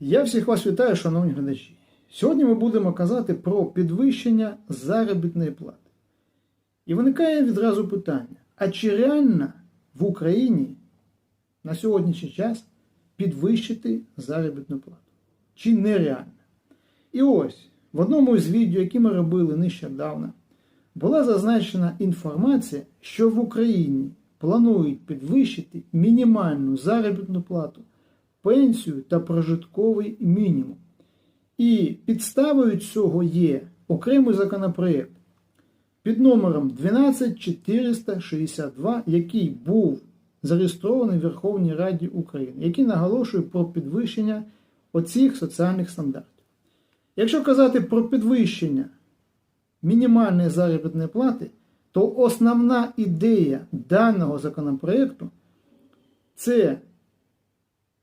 Я всіх вас вітаю, шановні глядачі. Сьогодні ми будемо казати про підвищення заробітної плати. І виникає відразу питання: а чи реально в Україні на сьогоднішній час підвищити заробітну плату? Чи нереально? І ось в одному із відео, які ми робили нещодавно, була зазначена інформація, що в Україні планують підвищити мінімальну заробітну плату, пенсію та прожитковий мінімум. І підставою цього є окремий законопроєкт під номером 12462, який був зареєстрований в Верховній Раді України, який наголошує про підвищення оцих соціальних стандартів. Якщо казати про підвищення мінімальної заробітної плати, то основна ідея даного законопроекту це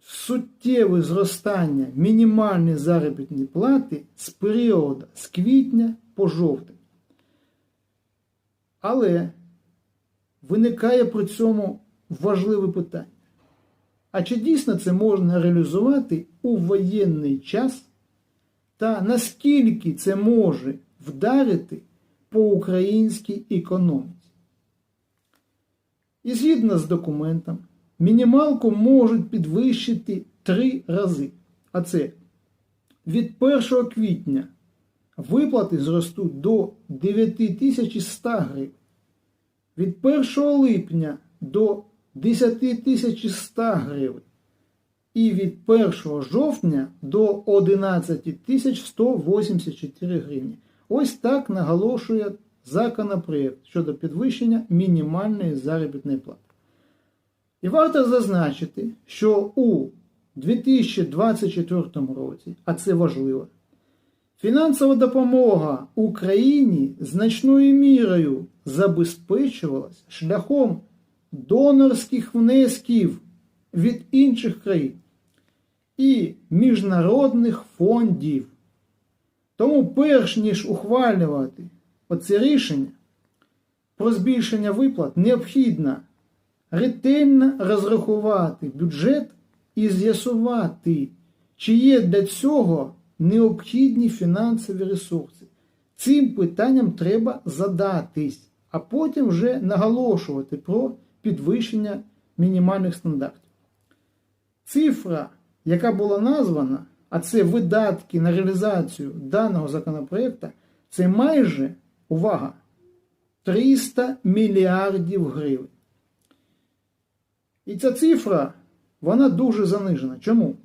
суттєве зростання мінімальної заробітної плати з періоду з квітня по жовтень. Але виникає при цьому важливе питання. А чи дійсно це можна реалізувати у воєнний час? Та наскільки це може вдарити по українській економіці? І згідно з документом, мінімалку можуть підвищити три рази. А це від 1 квітня виплати зростуть до 9100 гривень. Від 1 липня до 10100 гривень. І від 1 жовтня до 11184 гривні. Ось так наголошує законопроєкт щодо підвищення мінімальної заробітної плати. І варто зазначити, що у 2024 році, а це важливо, фінансова допомога Україні значною мірою забезпечувалась шляхом донорських внесків від інших країн і міжнародних фондів. Тому, перш ніж ухвалювати оце рішення про збільшення виплат, необхідно ретельно розрахувати бюджет і з'ясувати, чи є для цього необхідні фінансові ресурси. Цим питанням треба задатись, а потім вже наголошувати про підвищення мінімальних стандартів. Цифра, яка була названа, а це видатки на реалізацію даного законопроекту, це майже, увага, 300 мільярдів гривень. І ця цифра, вона дуже занижена. Чому?